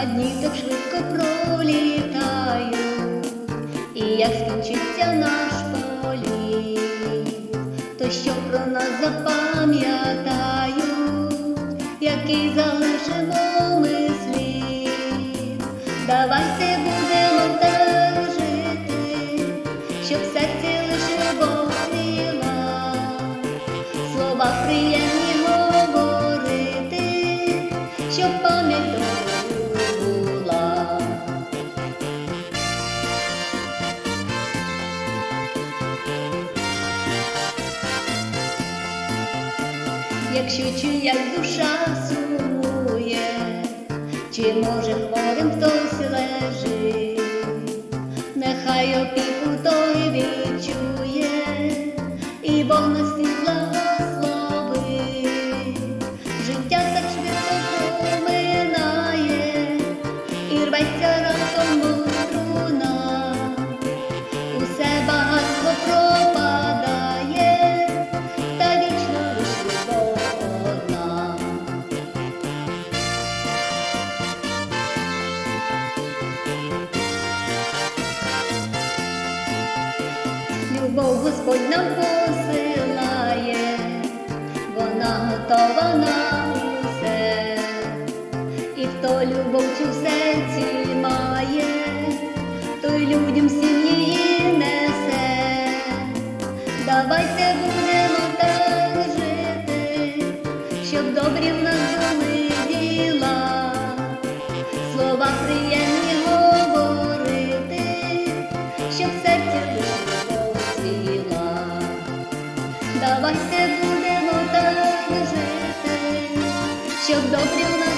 а дні так швидко пролітають, і як скінчиться наш політ, то що про нас запам'ятають, який залишимо ми слід. Давайте будемо так жити, щоб серці лише цвіла, слова приємні говорити, щоб пам'ять Якщо чиясь душа сумує, чи може хворим хтось лежить, нехай опіку той відчує, Любов Господь нам посилає, вона готова на усе, і хто любов цю в серці має, той людям всім її несе. Давайте будемо Давайте будемо так жити, щоб добрі в нас